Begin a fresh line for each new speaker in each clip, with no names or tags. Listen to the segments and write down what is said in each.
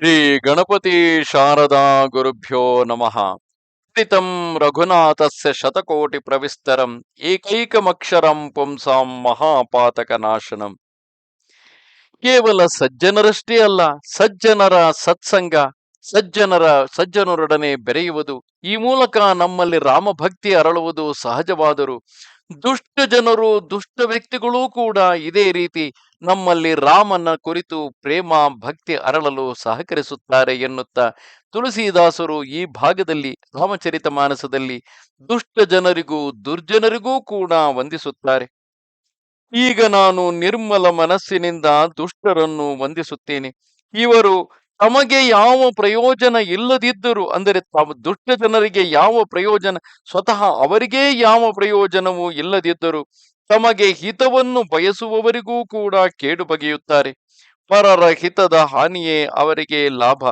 ಶ್ರೀ ಗಣಪತಿ ಶಾರದಾ ಗುರುಭ್ಯೋ ನಮಃ. ಿತಂ ರಘುನಾಥಸ್ಯ ಶತಕೋಟಿ ಪ್ರವಿಸ್ತರಂ ಏಕೈಕಮಕ್ಷರಂ ಪುಂಸಾಂ ಮಹಾಪಾತಕ ನಾಶನಂ ಕೇವಲ ಸಜ್ಜನರಷ್ಟೇ ಅಲ್ಲ, ಸಜ್ಜನರ ಸತ್ಸಂಗ, ಸಜ್ಜನರ ಸಜ್ಜನರೊಡನೆ ಬೆರೆಯುವುದು, ಈ ಮೂಲಕ ನಮ್ಮಲ್ಲಿ ರಾಮಭಕ್ತಿ ಅರಳುವುದು ಸಹಜವಾದರು ದುಷ್ಟ ಜನರು, ದುಷ್ಟ ವ್ಯಕ್ತಿಗಳೂ ಕೂಡ ಇದೇ ರೀತಿ ನಮ್ಮಲ್ಲಿ ರಾಮನ ಕುರಿತು ಪ್ರೇಮ, ಭಕ್ತಿ ಅರಳಲು ಸಹಕರಿಸುತ್ತಾರೆ ಎನ್ನುತ್ತಾ ತುಳಸಿದಾಸರು ಈ ಭಾಗದಲ್ಲಿ, ರಾಮಚರಿತ ಮಾನಸದಲ್ಲಿ ದುಷ್ಟ ಜನರಿಗೂ ದುರ್ಜನರಿಗೂ ಕೂಡ ವಂದಿಸುತ್ತಾರೆ. ಈಗ ನಾನು ನಿರ್ಮಲ ಮನಸ್ಸಿನಿಂದ ದುಷ್ಟರನ್ನು ವಂದಿಸುತ್ತೇನೆ. ಇವರು ತಮಗೆ ಯಾವ ಪ್ರಯೋಜನ ಇಲ್ಲದಿದ್ದರೂ, ಅಂದರೆ ತಾವು ದುಷ್ಟ ಜನರಿಗೆ ಯಾವ ಪ್ರಯೋಜನ, ಸ್ವತಃ ಅವರಿಗೇ ಯಾವ ಪ್ರಯೋಜನವೂ ಇಲ್ಲದಿದ್ದರೂ ತಮಗೆ ಹಿತವನ್ನು ಬಯಸುವವರಿಗೂ ಕೂಡ ಕೇಡು ಬಗೆಯುತ್ತಾರೆ. ಪರರ ಹಿತದ ಹಾನಿಯೇ ಅವರಿಗೆ ಲಾಭ.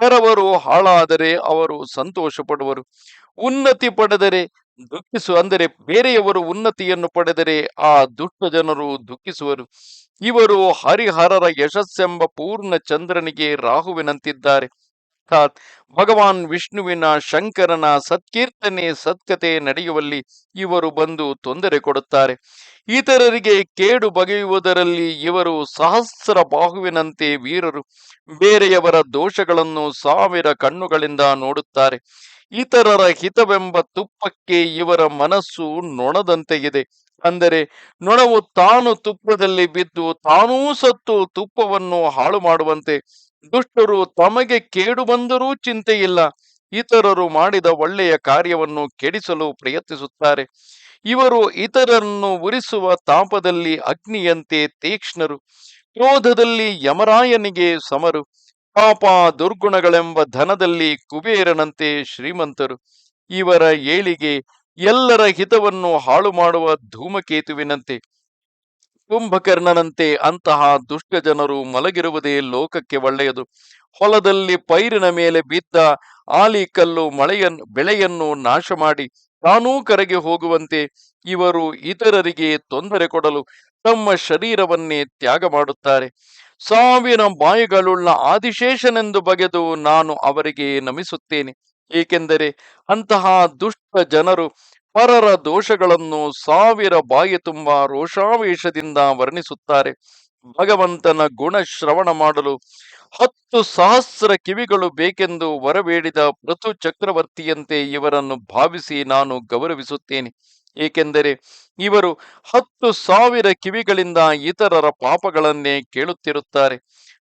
ಕರವರು ಹಾಳಾದರೆ ಅವರು ಸಂತೋಷ ಪಡುವರು ಉನ್ನತಿ ಪಡೆದರೆ ದುಃಖಿಸು, ಅಂದರೆ ಬೇರೆಯವರು ಉನ್ನತಿಯನ್ನು ಪಡೆದರೆ ಆ ದುಷ್ಟ ಜನರು ದುಃಖಿಸುವರು. ಇವರು ಹರಿಹರರ ಯಶಸ್ಸೆಂಬ ಪೂರ್ಣ ಚಂದ್ರನಿಗೆ ರಾಹುವಿನಂತಿದ್ದಾರೆ. ಅರ್ಥಾತ್ ಭಗವಾನ್ ವಿಷ್ಣುವಿನ ಶಂಕರನ ಸತ್ಕೀರ್ತನೆ ಸತ್ಕತೆ ನಡೆಯುವಲ್ಲಿ ಇವರು ಬಂದು ತೊಂದರೆ ಕೊಡುತ್ತಾರೆ. ಇತರರಿಗೆ ಕೇಡು ಬಗೆಯುವುದರಲ್ಲಿ ಇವರು ಸಹಸ್ರ ಬಾಹುವಿನಂತೆ ವೀರರು, ಬೇರೆಯವರ ದೋಷಗಳನ್ನು ಸಾವಿರ ಕಣ್ಣುಗಳಿಂದ ನೋಡುತ್ತಾರೆ. ಇತರರ ಹಿತವೆಂಬ ತುಪ್ಪಕ್ಕೆ ಇವರ ಮನಸ್ಸು ನೊಣದಂತೆ ಇದೆ ಅಂದರೆ ನೊಣವು ತಾನು ತುಪ್ಪದಲ್ಲಿ ಬಿದ್ದು ತಾನೂ ಸತ್ತು ತುಪ್ಪವನ್ನು ಹಾಳು ಮಾಡುವಂತೆ ದುಷ್ಟರು ತಮಗೆ ಕೇಡು ಬಂದರೂ ಚಿಂತೆ ಇಲ್ಲ ಇತರರು ಮಾಡಿದ ಒಳ್ಳೆಯ ಕಾರ್ಯವನ್ನು ಕೆಡಿಸಲು ಪ್ರಯತ್ನಿಸುತ್ತಾರೆ. ಇವರು ಇತರರನ್ನು ಉರಿಸುವ ತಾಪದಲ್ಲಿ ಅಗ್ನಿಯಂತೆ ತೀಕ್ಷ್ಣರು. ಕ್ರೋಧದಲ್ಲಿ ಯಮರಾಯನಿಗೆ ಸಮರು. ಪಾಪ ದುರ್ಗುಣಗಳೆಂಬ ಧನದಲ್ಲಿ ಕುಬೇರನಂತೆ ಶ್ರೀಮಂತರು. ಇವರ ಏಳಿಗೆ ಎಲ್ಲರ ಹಿತವನ್ನು ಹಾಳು ಮಾಡುವ ಧೂಮಕೇತುವಿನಂತೆ. ಕುಂಭಕರ್ಣನಂತೆ ಅಂತಹ ದುಷ್ಟ ಜನರು ಮಲಗಿರುವುದೇ ಲೋಕಕ್ಕೆ ಒಳ್ಳೆಯದು. ಹೊಲದಲ್ಲಿ ಪೈರಿನ ಮೇಲೆ ಬಿದ್ದ ಆಲಿಕಲ್ಲು ಮಳೆಯ ಬೆಳೆಯನ್ನು ನಾಶ ಮಾಡಿ ತಾನೂ ಕರೆಗೆ ಹೋಗುವಂತೆ ಇವರು ಇತರರಿಗೆ ತೊಂದರೆ ಕೊಡಲು ತಮ್ಮ ಶರೀರವನ್ನೇ ತ್ಯಾಗ ಮಾಡುತ್ತಾರೆ. ಸಾವಿನ ಬಾಯಿಗಳುಳ್ಳ ಆದಿಶೇಷನೆಂದು ಬಗೆದು ನಾನು ಅವರಿಗೆ ನಮಿಸುತ್ತೇನೆ. ಏಕೆಂದರೆ ಅಂತಹ ದುಷ್ಟ ಜನರು ಪರರ ದೋಷಗಳನ್ನು ಸಾವಿರ ಬಾಯಿ ತುಂಬ ರೋಷಾವೇಶದಿಂದ ವರ್ಣಿಸುತ್ತಾರೆ. ಭಗವಂತನ ಗುಣ ಶ್ರವಣ ಮಾಡಲು ಹತ್ತು ಸಹಸ್ರ ಕಿವಿಗಳು ಬೇಕೆಂದು ವರಬೇಡಿದ ಪೃಥು ಚಕ್ರವರ್ತಿಯಂತೆ ಇವರನ್ನು ಭಾವಿಸಿ ನಾನು ಗೌರವಿಸುತ್ತೇನೆ. ಏಕೆಂದರೆ ಇವರು ಹತ್ತು ಸಾವಿರ ಕಿವಿಗಳಿಂದ ಇತರರ ಪಾಪಗಳನ್ನೇ ಕೇಳುತ್ತಿರುತ್ತಾರೆ.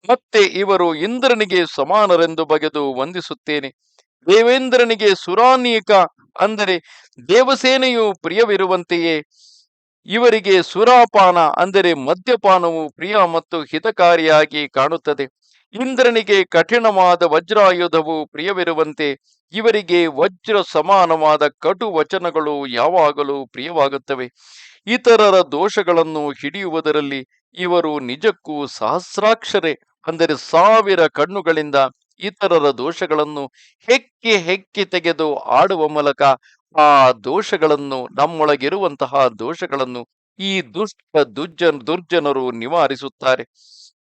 ಮತ್ತೆ ಇವರು ಇಂದ್ರನಿಗೆ ಸಮಾನರೆಂದು ಬಗೆದು ವಂದಿಸುತ್ತೇನೆ. ದೇವೇಂದ್ರನಿಗೆ ಸುರಾನೀಕ ಅಂದರೆ ದೇವಸೇನೆಯು ಪ್ರಿಯವಿರುವಂತೆಯೇ, ಇವರಿಗೆ ಸುರಾಪಾನ ಅಂದರೆ ಮದ್ಯಪಾನವು ಪ್ರಿಯ ಮತ್ತು ಹಿತಕಾರಿಯಾಗಿ ಕಾಣುತ್ತದೆ. ಇಂದ್ರನಿಗೆ ಕಠಿಣವಾದ ವಜ್ರಾಯುಧವು ಪ್ರಿಯವಿರುವಂತೆ, ಇವರಿಗೆ ವಜ್ರ ಸಮಾನವಾದ ಕಟು ವಚನಗಳು ಯಾವಾಗಲೂ ಪ್ರಿಯವಾಗುತ್ತವೆ. ಇತರರ ದೋಷಗಳನ್ನು ಹಿಡಿಯುವುದರಲ್ಲಿ ಇವರು ನಿಜಕ್ಕೂ ಸಹಸ್ರಾಕ್ಷರೆ ಅಂದರೆ ಸಾವಿರ ಕಣ್ಣುಗಳಿಂದ ಇತರರ ದೋಷಗಳನ್ನು ಹೆಕ್ಕಿ ಹೆಕ್ಕಿ ತೆಗೆದು ಆಡುವ ಮೂಲಕ ಆ ದೋಷಗಳನ್ನು ನಮ್ಮೊಳಗಿರುವಂತಹ ದೋಷಗಳನ್ನು ಈ ದುಷ್ಟ ದುರ್ಜನ್ ದುರ್ಜನರು ನಿವಾರಿಸುತ್ತಾರೆ.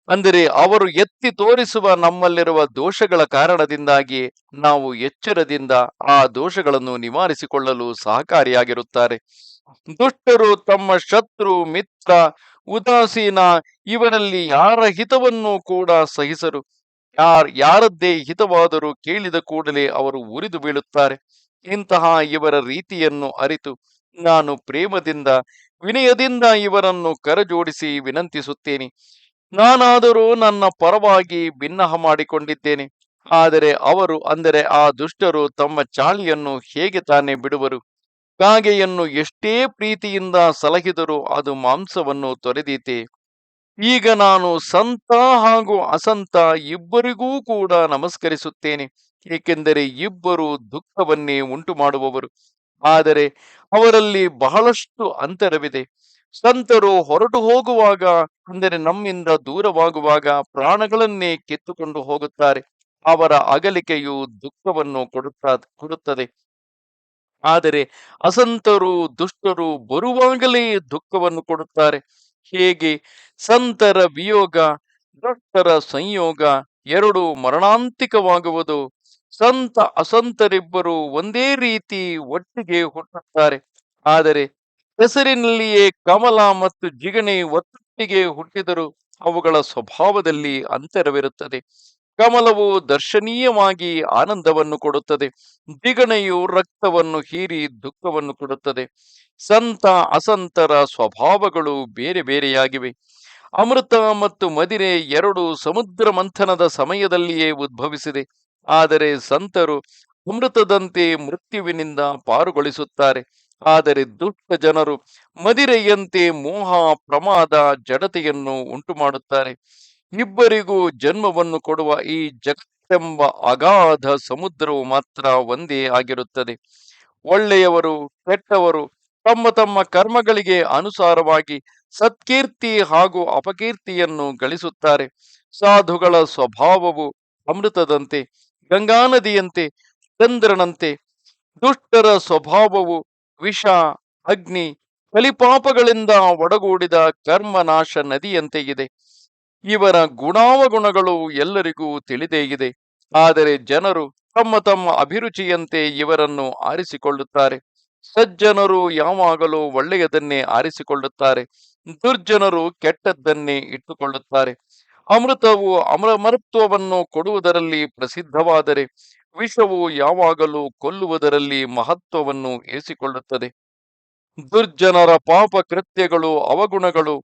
ಅಂದರೆ ಅವರು ಎತ್ತಿ ತೋರಿಸುವ ನಮ್ಮಲ್ಲಿರುವ ದೋಷಗಳ ಕಾರಣದಿಂದಾಗಿ ನಾವು ಎಚ್ಚರದಿಂದ ಆ ದೋಷಗಳನ್ನು ನಿವಾರಿಸಿಕೊಳ್ಳಲು ಸಹಕಾರಿಯಾಗಿರುತ್ತಾರೆ. ದುಷ್ಟರು ತಮ್ಮ ಶತ್ರು, ಮಿತ್ರ, ಉದಾಸೀನ ಇವರಲ್ಲಿ ಯಾರ ಹಿತವನ್ನು ಕೂಡ ಸಹಿಸರು. ಯಾರ್, ಯಾರದ್ದೇ ಹಿತವಾದರೂ ಕೇಳಿದ ಕೂಡಲೇ ಅವರು ಉರಿದು ಬೀಳುತ್ತಾರೆ. ಇಂತಹ ಇವರ ರೀತಿಯನ್ನು ಅರಿತು ನಾನು ಪ್ರೇಮದಿಂದ, ವಿನಯದಿಂದ ಇವರನ್ನು ಕರಜೋಡಿಸಿ ವಿನಂತಿಸುತ್ತೇನೆ. ನಾನಾದರೂ ನನ್ನ ಪರವಾಗಿ ಭಿನ್ನಹ ಮಾಡಿಕೊಂಡಿದ್ದೇನೆ. ಆದರೆ ಅವರು ಅಂದರೆ ಆ ದುಷ್ಟರು ತಮ್ಮ ಚಾಳಿಯನ್ನು ಹೇಗೆ ತಾನೇ ಬಿಡುವರು? ಕಾಗೆಯನ್ನು ಎಷ್ಟೇ ಪ್ರೀತಿಯಿಂದ ಸಲಹಿದರೂ ಅದು ಮಾಂಸವನ್ನು ತೊರೆದೀತೆ ಈಗ ನಾನು ಸಂತ ಹಾಗೂ ಅಸಂತ ಇಬ್ಬರಿಗೂ ಕೂಡ ನಮಸ್ಕರಿಸುತ್ತೇನೆ. ಏಕೆಂದರೆ ಇಬ್ಬರು ದುಃಖವನ್ನೇ ಉಂಟು ಮಾಡುವವರು ಆದರೆ ಅವರಲ್ಲಿ ಬಹಳಷ್ಟು ಅಂತರವಿದೆ. ಸಂತರು ಹೊರಟು ಹೋಗುವಾಗ, ಅಂದರೆ ನಮ್ಮಿಂದ ದೂರವಾಗುವಾಗ ಪ್ರಾಣಗಳನ್ನೇ ಕಿತ್ತುಕೊಂಡು ಹೋಗುತ್ತಾರೆ. ಅವರ ಅಗಲಿಕೆಯು ದುಃಖವನ್ನು ಕೊಡುತ್ತಾ, ಕೊಡುತ್ತದೆ. ಆದರೆ ಅಸಂತರು ದುಷ್ಟರು ಬರುವಾಗಲೇ ದುಃಖವನ್ನು ಕೊಡುತ್ತಾರೆ. ಹೇಗೆ? ಸಂತರ ವಿಯೋಗ, ದುಷ್ಟರ ಸಂಯೋಗ ಎರಡು ಮರಣಾಂತಿಕವಾಗುವುದು. ಸಂತ ಅಸಂತರಿಬ್ಬರು ಒಂದೇ ರೀತಿ ಒಟ್ಟಿಗೆ ಹುಟ್ಟುತ್ತಾರೆ. ಆದರೆ ಹೆಸರಿನಲ್ಲಿಯೇ ಕಮಲ ಮತ್ತು ಜಿಗಣೆ ಒಟ್ಟಿಗೆ ಹುಟ್ಟಿದರು ಅವುಗಳ ಸ್ವಭಾವದಲ್ಲಿ ಅಂತರವಿರುತ್ತದೆ. ಕಮಲವು ದರ್ಶನೀಯವಾಗಿ ಆನಂದವನ್ನು ಕೊಡುತ್ತದೆ. ಜಿಗಣೆಯು ರಕ್ತವನ್ನು ಹೀರಿ ದುಃಖವನ್ನು ಕೊಡುತ್ತದೆ. ಸಂತ ಅಸಂತರ ಸ್ವಭಾವಗಳು ಬೇರೆ ಬೇರೆಯಾಗಿವೆ. ಅಮೃತ ಮತ್ತು ಮದಿರೆ ಎರಡು ಸಮುದ್ರ ಮಂಥನದ ಸಮಯದಲ್ಲಿಯೇ ಉದ್ಭವಿಸಿದೆ. ಆದರೆ ಸಂತರು ಅಮೃತದಂತೆ ಮೃತ್ಯುವಿನಿಂದ ಪಾರುಗೊಳಿಸುತ್ತಾರೆ. ಆದರೆ ದುಷ್ಟ ಜನರು ಮದಿರೆಯಂತೆ ಮೋಹ, ಪ್ರಮಾದ, ಜಡತೆಯನ್ನು ಉಂಟು ಮಾಡುತ್ತಾರೆ ಇಬ್ಬರಿಗೂ ಜನ್ಮವನ್ನು ಕೊಡುವ ಈ ಜಗತ್ತೆಂಬ ಅಗಾಧ ಸಮುದ್ರವು ಮಾತ್ರ ಒಂದೇ ಆಗಿರುತ್ತದೆ. ಒಳ್ಳೆಯವರು ಕೆಟ್ಟವರು ತಮ್ಮ ತಮ್ಮ ಕರ್ಮಗಳಿಗೆ ಅನುಸಾರವಾಗಿ ಸತ್ಕೀರ್ತಿ ಹಾಗೂ ಅಪಕೀರ್ತಿಯನ್ನು ಗಳಿಸುತ್ತಾರೆ. ಸಾಧುಗಳ ಸ್ವಭಾವವು ಅಮೃತದಂತೆ ಗಂಗಾ ನದಿಯಂತೆ ಚಂದ್ರನಂತೆ. ದುಷ್ಟರ ಸ್ವಭಾವವು ವಿಷ, ಅಗ್ನಿ ಕಲಿಪಾಪಗಳಿಂದ ಒಡಗೂಡಿದ ಕರ್ಮನಾಶ ನದಿಯಂತೆ ಇದೆ ಇವರ ಗುಣಾವಗುಣಗಳು ಎಲ್ಲರಿಗೂ ತಿಳಿದೇ ಇದೆ. ಆದರೆ ಜನರು ತಮ್ಮ ತಮ್ಮ ಅಭಿರುಚಿಯಂತೆ ಇವರನ್ನು ಆರಿಸಿಕೊಳ್ಳುತ್ತಾರೆ. ಸಜ್ಜನರು ಯಾವಾಗಲೂ ಒಳ್ಳೆಯದನ್ನೇ ಆರಿಸಿಕೊಳ್ಳುತ್ತಾರೆ. ದುರ್ಜನರು ಕೆಟ್ಟದ್ದನ್ನೇ ಇಟ್ಟುಕೊಳ್ಳುತ್ತಾರೆ. ಅಮೃತವು ಅಮರಮರತ್ವವನ್ನು ಕೊಡುವುದರಲ್ಲಿ ಪ್ರಸಿದ್ಧವಾದರೆ ವಿಷವು ಯಾವಾಗಲೂ ಕೊಲ್ಲುವುದರಲ್ಲಿ ಮಹತ್ವವನ್ನು ಏಸಿಕೊಳ್ಳುತ್ತದೆ ದುರ್ಜನರ ಪಾಪ ಕೃತ್ಯಗಳು ಅವಗುಣಗಳು,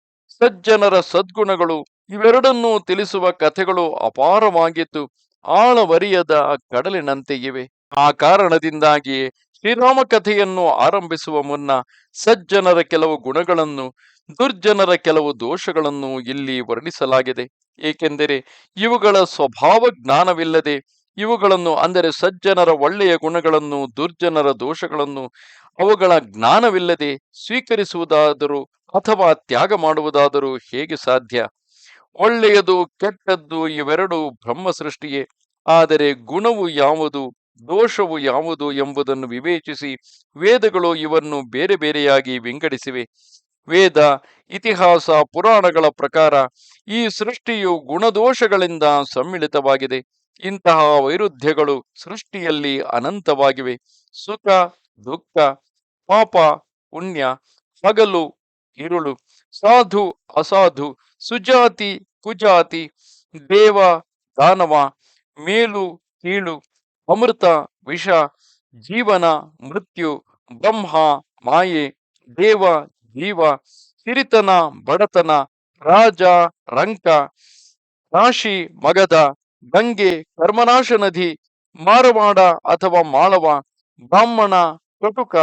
ಸಜ್ಜನರ ಸದ್ಗುಣಗಳು ಇವೆರಡನ್ನೂ ತಿಳಿಸುವ ಕಥೆಗಳು ಅಪಾರವಾಗಿದ್ದು ಆಳವರಿಯದ ಕಡಲಿನಂತೆ ಇವೆ ಆ ಕಾರಣದಿಂದಾಗಿಯೇ ಶ್ರೀರಾಮ ಕಥೆಯನ್ನು ಆರಂಭಿಸುವ ಮುನ್ನ ಸಜ್ಜನರ ಕೆಲವು ಗುಣಗಳನ್ನು, ದುರ್ಜನರ ಕೆಲವು ದೋಷಗಳನ್ನು ಇಲ್ಲಿ ವರ್ಣಿಸಲಾಗಿದೆ. ಏಕೆಂದರೆ ಇವುಗಳ ಸ್ವಭಾವ ಜ್ಞಾನವಿಲ್ಲದೆ ಇವುಗಳನ್ನು ಅಂದರೆ ಸಜ್ಜನರ ಒಳ್ಳೆಯ ಗುಣಗಳನ್ನು, ದುರ್ಜನರ ದೋಷಗಳನ್ನು, ಅವುಗಳ ಜ್ಞಾನವಿಲ್ಲದೆ ಸ್ವೀಕರಿಸುವುದಾದರೂ ಅಥವಾ ತ್ಯಾಗ ಮಾಡುವುದಾದರೂ ಹೇಗೆ ಸಾಧ್ಯ? ಒಳ್ಳೆಯದು ಕೆಟ್ಟದ್ದು ಇವೆರಡು ಬ್ರಹ್ಮ ಸೃಷ್ಟಿಯೇ ಆದರೆ ಗುಣವು ಯಾವುದು? ದೋಷವು ಯಾವುದು ಎಂಬುದನ್ನು ವಿವೇಚಿಸಿ ವೇದಗಳು ಇವನ್ನು ಬೇರೆ ಬೇರೆಯಾಗಿ ವಿಂಗಡಿಸಿವೆ. ವೇದ, ಇತಿಹಾಸ, ಪುರಾಣಗಳ ಪ್ರಕಾರ ಈ ಸೃಷ್ಟಿಯು ಗುಣದೋಷಗಳಿಂದ ಸಮ್ಮಿಳಿತವಾಗಿದೆ. ಇಂತಹ ವೈರುಧ್ಯಗಳು ಸೃಷ್ಟಿಯಲ್ಲಿ ಅನಂತವಾಗಿವೆ. ಸುಖ, ದುಃಖ, ಪಾಪ, ಪುಣ್ಯ, ಹಗಲು, ಇರುಳು, ಸಾಧು, ಅಸಾಧು, ಸುಜಾತಿ, ಕುಜಾತಿ, ದೇವ, ದಾನವ, ಮೇಲು, ಕೀಳು ಅಮೃತ, ವಿಷ, ಜೀವನ, ಮೃತ್ಯು, ಬ್ರಹ್ಮ, ಮಾಯೆ, ದೇವ, ಜೀವ, ಸಿರಿತನ, ಬಡತನ, ರಾಜ, ರಂಕ, ರಾಶಿ, ಮಗದ, ಗಂಗೆ ಕರ್ಮನಾಶ ನದಿ ಮಾರವಾಡ ಅಥವಾ ಮಾಳವ, ಬ್ರಾಹ್ಮಣ, ಕಟುಕ,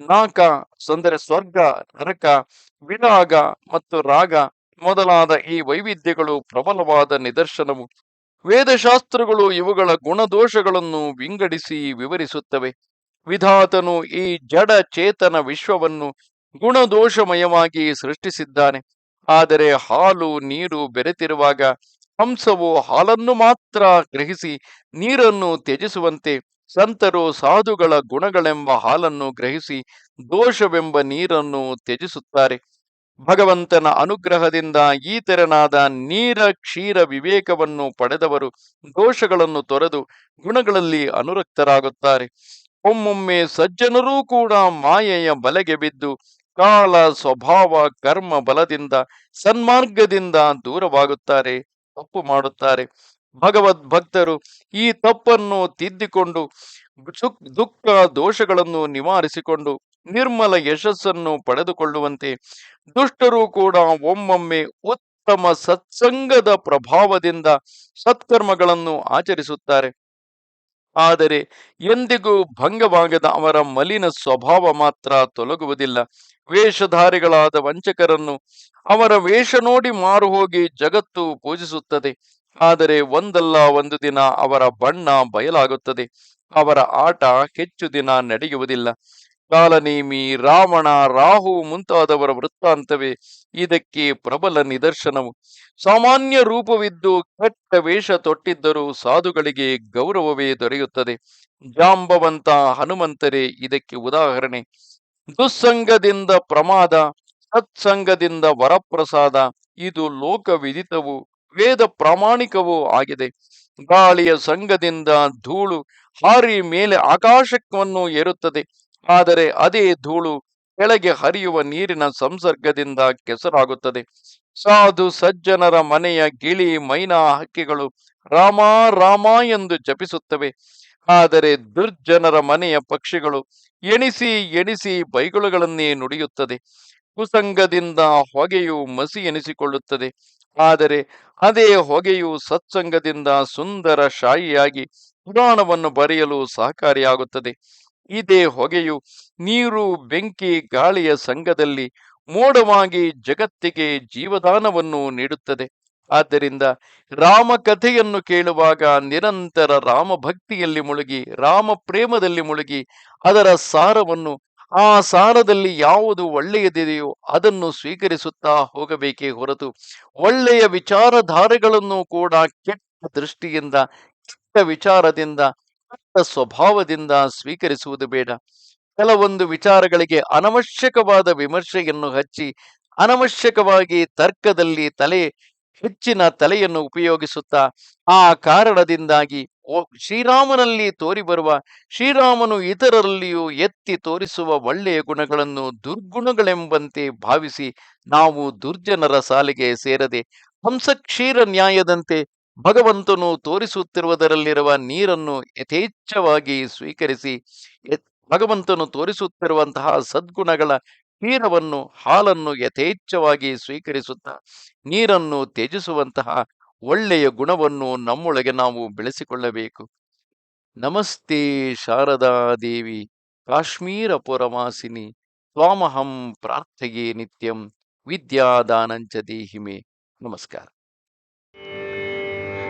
ನಾಕ, ಅಂದರೆ ಸ್ವರ್ಗ, ನರಕ, ವಿರಾಗ ಮತ್ತು ರಾಗ ಮೊದಲಾದ ಈ ವೈವಿಧ್ಯಗಳು ಪ್ರಬಲವಾದ ನಿದರ್ಶನವು. ವೇದಶಾಸ್ತ್ರಗಳು ಇವುಗಳ ಗುಣದೋಷಗಳನ್ನು ವಿಂಗಡಿಸಿ ವಿವರಿಸುತ್ತವೆ. ವಿಧಾತನು ಈ ಜಡ ಚೇತನ ವಿಶ್ವವನ್ನು ಗುಣದೋಷಮಯವಾಗಿ ಸೃಷ್ಟಿಸಿದ್ದಾನೆ. ಆದರೆ ಹಾಲು ನೀರು ಬೆರೆತಿರುವಾಗ ಹಂಸವು ಹಾಲನ್ನು ಮಾತ್ರ ಗ್ರಹಿಸಿ ನೀರನ್ನು ತ್ಯಜಿಸುವಂತೆ ಸಂತರು ಸಾಧುಗಳ ಗುಣಗಳೆಂಬ ಹಾಲನ್ನು ಗ್ರಹಿಸಿ ದೋಷವೆಂಬ ನೀರನ್ನು ತ್ಯಜಿಸುತ್ತಾರೆ. ಭಗವಂತನ ಅನುಗ್ರಹದಿಂದ ಈ ತೆರನಾದ ನೀರ ಕ್ಷೀರ ವಿವೇಕವನ್ನು ಪಡೆದವರು ದೋಷಗಳನ್ನು ತೊರೆದು ಗುಣಗಳಲ್ಲಿ ಅನುರಕ್ತರಾಗುತ್ತಾರೆ. ಒಮ್ಮೊಮ್ಮೆ ಸಜ್ಜನರೂ ಕೂಡ ಮಾಯೆಯ ಬಲೆಗೆ ಬಿದ್ದು ಕಾಲ, ಸ್ವಭಾವ, ಕರ್ಮ, ಬಲದಿಂದ, ಸನ್ಮಾರ್ಗದಿಂದ ದೂರವಾಗುತ್ತಾರೆ, ತಪ್ಪು ಮಾಡುತ್ತಾರೆ. ಭಗವದ್ ಭಕ್ತರು ಈ ತಪ್ಪನ್ನು ತಿದ್ದಿಕೊಂಡು ದುಃಖ, ದೋಷಗಳನ್ನು ನಿವಾರಿಸಿಕೊಂಡು ನಿರ್ಮಲ ಯಶಸ್ಸನ್ನು ಪಡೆದುಕೊಳ್ಳುವಂತೆ ದುಷ್ಟರು ಕೂಡ ಒಮ್ಮೊಮ್ಮೆ ಉತ್ತಮ ಸತ್ಸಂಗದ ಪ್ರಭಾವದಿಂದ ಸತ್ಕರ್ಮಗಳನ್ನು ಆಚರಿಸುತ್ತಾರೆ. ಆದರೆ ಎಂದಿಗೂ ಭಂಗವಾಗದ ಅವರ ಮಲಿನ ಸ್ವಭಾವ ಮಾತ್ರ ತೊಲಗುವುದಿಲ್ಲ. ವೇಷಧಾರಿಗಳಾದ ವಂಚಕರನ್ನು ಅವರ ವೇಷ ನೋಡಿ ಮಾರು ಹೋಗಿ ಜಗತ್ತು ಪೂಜಿಸುತ್ತದೆ. ಆದರೆ ಒಂದಲ್ಲ ಒಂದು ದಿನ ಅವರ ಬಣ್ಣ ಬಯಲಾಗುತ್ತದೆ. ಅವರ ಆಟ ಹೆಚ್ಚು ದಿನ ನಡೆಯುವುದಿಲ್ಲ. ಕಾಲನೇಮಿ ರಾವಣ ರಾಹು ಮುಂತಾದವರ ವೃತ್ತಾಂತವೇ ಇದಕ್ಕೆ ಪ್ರಬಲ ನಿದರ್ಶನವು. ಸಾಮಾನ್ಯ ರೂಪವಿದ್ದು ಕೆಟ್ಟ ವೇಷ ತೊಟ್ಟಿದ್ದರೂ ಸಾಧುಗಳಿಗೆ ಗೌರವವೇ ದೊರೆಯುತ್ತದೆ. ಜಾಂಬವಂತ ಹನುಮಂತರೇ, ಇದಕ್ಕೆ ಉದಾಹರಣೆ. ದುಸ್ಸಂಗದಿಂದ ಪ್ರಮಾದ, ಸತ್ಸಂಗದಿಂದ ವರಪ್ರಸಾದ, ಇದು ಲೋಕವಿದಿತವು ವೇದ ಪ್ರಾಮಾಣಿಕವೂ ಆಗಿದೆ. ಗಾಳಿಯ ಸಂಘದಿಂದ ಧೂಳು ಹಾರಿ ಮೇಲೆ ಆಕಾಶವನ್ನು ಏರುತ್ತದೆ. ಆದರೆ ಅದೇ ಧೂಳು ಕೆಳಗೆ ಹರಿಯುವ ನೀರಿನ ಸಂಸರ್ಗದಿಂದ ಕೆಸರಾಗುತ್ತದೆ. ಸಾಧು ಸಜ್ಜನರ ಮನೆಯ ಗಿಳಿ ಮೈನಾ ಹಕ್ಕಿಗಳು ರಾಮ ರಾಮ ಎಂದು ಜಪಿಸುತ್ತವೆ. ಆದರೆ ದುರ್ಜನರ ಮನೆಯ ಪಕ್ಷಿಗಳು ಎಣಿಸಿ ಎಣಿಸಿ ಬೈಗುಳುಗಳನ್ನೇ ನುಡಿಯುತ್ತದೆ. ಕುಸಂಗದಿಂದ ಹೊಗೆಯು ಮಸಿ ಎನಿಸಿಕೊಳ್ಳುತ್ತದೆ. ಆದರೆ ಅದೇ ಹೊಗೆಯು ಸತ್ಸಂಗದಿಂದ ಸುಂದರ ಶಾಯಿಯಾಗಿ ಪುರಾಣವನ್ನು ಬರೆಯಲು ಸಹಕಾರಿಯಾಗುತ್ತದೆ. ಇದೇ ಹೊಗೆಯು ನೀರು, ಬೆಂಕಿ, ಗಾಳಿಯ ಸಂಘದಲ್ಲಿ ಮೋಡವಾಗಿ ಜಗತ್ತಿಗೆ ಜೀವದಾನವನ್ನು ನೀಡುತ್ತದೆ. ಆದ್ದರಿಂದ ರಾಮ ಕಥೆಯನ್ನು ಕೇಳುವಾಗ ನಿರಂತರ ರಾಮ ಭಕ್ತಿಯಲ್ಲಿ ಮುಳುಗಿ ರಾಮ ಪ್ರೇಮದಲ್ಲಿ ಮುಳುಗಿ, ಅದರ ಸಾರವನ್ನು ಆ ಸಾರದಲ್ಲಿ ಯಾವುದು ಒಳ್ಳೆಯದಿದೆಯೋ ಅದನ್ನು ಸ್ವೀಕರಿಸುತ್ತಾ ಹೋಗಬೇಕೇ ಹೊರತು ಒಳ್ಳೆಯ ವಿಚಾರಧಾರೆಗಳನ್ನು ಕೂಡ ಕೆಟ್ಟ ದೃಷ್ಟಿಯಿಂದ, ಕೆಟ್ಟ ವಿಚಾರದಿಂದ ಸ್ವಭಾವದಿಂದ ಸ್ವೀಕರಿಸುವುದು ಬೇಡ. ಕೆಲವೊಂದು ವಿಚಾರಗಳಿಗೆ ಅನವಶ್ಯಕವಾದ ವಿಮರ್ಶೆಯನ್ನು ಹಚ್ಚಿ, ಅನವಶ್ಯಕವಾಗಿ ತರ್ಕದಲ್ಲಿ ತಲೆ, ಹೆಚ್ಚಿನ ತಲೆಯನ್ನು ಉಪಯೋಗಿಸುತ್ತಾ, ಆ ಕಾರಣದಿಂದಾಗಿ ಶ್ರೀರಾಮನಲ್ಲಿ ತೋರಿಬರುವ, ಶ್ರೀರಾಮನು ಇತರರಲ್ಲಿಯೂ ಎತ್ತಿ ತೋರಿಸುವ ಒಳ್ಳೆಯ ಗುಣಗಳನ್ನು ದುರ್ಗುಣಗಳೆಂಬಂತೆ ಭಾವಿಸಿ ನಾವು ದುರ್ಜನರ ಸಾಲಿಗೆ ಸೇರದೆ, ಹಂಸಕ್ಷೀರ ನ್ಯಾಯದಂತೆ ಭಗವಂತನು ತೋರಿಸುತ್ತಿರುವುದರಲ್ಲಿರುವ ನೀರನ್ನು ಯಥೇಚ್ಛವಾಗಿ ಸ್ವೀಕರಿಸಿ ಭಗವಂತನು ತೋರಿಸುತ್ತಿರುವಂತಹ ಸದ್ಗುಣಗಳ ಕ್ಷೀರವನ್ನು ಹಾಲನ್ನು ಯಥೇಚ್ಛವಾಗಿ ಸ್ವೀಕರಿಸುತ್ತಾ, ನೀರನ್ನು ತ್ಯಜಿಸುವಂತಹ ಒಳ್ಳೆಯ ಗುಣವನ್ನು ನಮ್ಮೊಳಗೆ ನಾವು ಬೆಳೆಸಿಕೊಳ್ಳಬೇಕು. ನಮಸ್ತೆ ಶಾರದಾ ದೇವಿ ಕಾಶ್ಮೀರ ಪುರವಾಸಿನಿ ಸ್ವಾಮಹಂ ಪ್ರಾರ್ಥೆಯೇ ನಿತ್ಯಂ, ವಿದ್ಯಾದಾನಂಚ ದೇಹಿಮೆ. ನಮಸ್ಕಾರ.